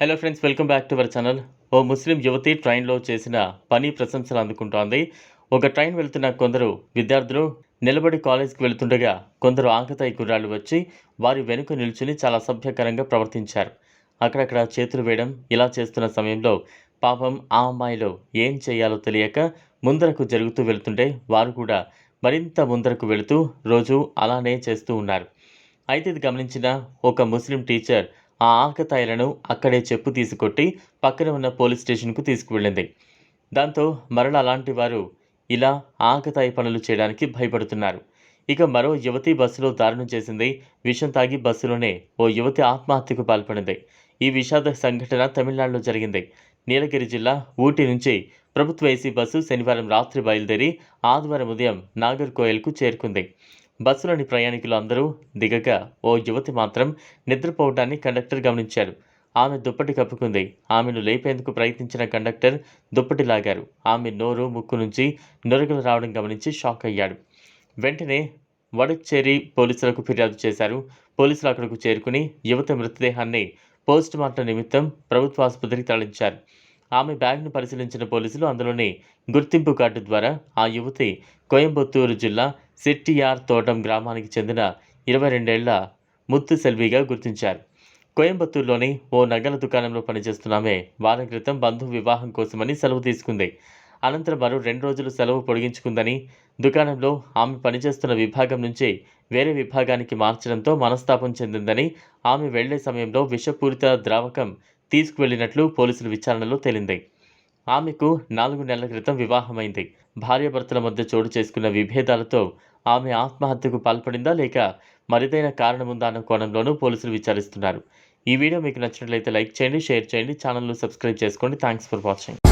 Hello friends welcome back to our channel ఓ ముస్లిం యువతి ట్రైన్లో చేసిన పని ప్రశంసలు అందుకుంటోంది. ఒక ట్రైన్ వెళ్తున్న కొందరు విద్యార్థులు నిలబడి కాలేజ్కి వెళ్తుండగా కొందరు ఆంకతాయి గుర్రాలు వచ్చి వారి వెనుక నిల్చుని చాలా సభ్యకరంగా ప్రవర్తించారు. అక్కడక్కడ చేతులు వేయడం ఇలా చేస్తున్న సమయంలో పాపం ఆ అమ్మాయిలో ఏం చేయాలో తెలియక ముందరకు జరుగుతూ వెళ్తుంటే వారు కూడా మరింత ముందరకు వెళుతూ రోజు అలానే చేస్తూ ఉన్నారు. అయితే ఇది గమనించిన ఒక ముస్లిం టీచర్ ఆ ఆకతాయిలను అక్కడే చెప్పు తీసుకొట్టి పక్కన ఉన్న పోలీస్ స్టేషన్కు తీసుకువెళ్ళింది. దాంతో మరల అలాంటి వారు ఇలా ఆకతాయి పనులు చేయడానికి భయపడుతున్నారు. ఇక మరో యువతి బస్సులో దారుణం చేసింది. విషం తాగి బస్సులోనే ఓ యువతి ఆత్మహత్యకు పాల్పడింది. ఈ విషాద సంఘటన తమిళనాడులో జరిగింది. నీలగిరి జిల్లా ఊటీ నుంచి ప్రభుత్వ ఏసీ బస్సు శనివారం రాత్రి బయలుదేరి ఆదివారం ఉదయం నాగర్కోయల్కు చేరుకుంది. బస్సులోని ప్రయాణికులు అందరూ దిగగా ఓ యువతి మాత్రం నిద్రపోవడాన్ని కండక్టర్ గమనించారు. ఆమె దుప్పటి కప్పుకుంది. ఆమెను లేపేందుకు ప్రయత్నించిన కండక్టర్ దుప్పటి లాగారు. ఆమె నోరు ముక్కు నుంచి నొరగలు రావడం గమనించి షాక్ అయ్యాడు. వెంటనే వడచ్చేరి పోలీసులకు ఫిర్యాదు చేశారు. పోలీసులు అక్కడకు చేరుకుని యువత మృతదేహాన్ని పోస్ట్ మార్టం నిమిత్తం ప్రభుత్వ ఆసుపత్రికి తరలించారు. ఆమె బ్యాగ్ను పరిశీలించిన పోలీసులు అందులోని గుర్తింపు కార్డు ద్వారా ఆ యువతి కోయంబత్తూరు జిల్లా సెట్టియార్ తోటం గ్రామానికి చెందిన ఇరవై రెండేళ్ళ ముత్తు సెల్విగా గుర్తించారు. కోయంబత్తూరులోని ఓ నగల దుకాణంలో పనిచేస్తున్న ఆమె వారం క్రితం బంధు వివాహం కోసమని సెలవు తీసుకుంది. అనంతరం మరో రెండు రోజులు సెలవు పొడిగించుకుందని దుకాణంలో ఆమె పనిచేస్తున్న విభాగం నుంచి వేరే విభాగానికి మార్చడంతో మనస్తాపం చెందిందని ఆమె వెళ్ళే సమయంలో విషపూరిత ద్రావకం తీసుకువెళ్ళినట్లు పోలీసుల విచారణలో తేలింది. ఆమెకు నాలుగు నెలల క్రితం వివాహమైంది. భార్యాభర్తల మధ్య చోటు చేసుకున్న విభేదాలతో ఆమె ఆత్మహత్యకు పాల్పడిందా లేక మరిదైన కారణముందా అన్న కోణంలోనూ పోలీసులు విచారిస్తున్నారు. ఈ వీడియో మీకు నచ్చినట్లయితే లైక్ చేయండి షేర్ చేయండి ఛానల్ను సబ్స్క్రైబ్ చేసుకోండి. Thanks for watching.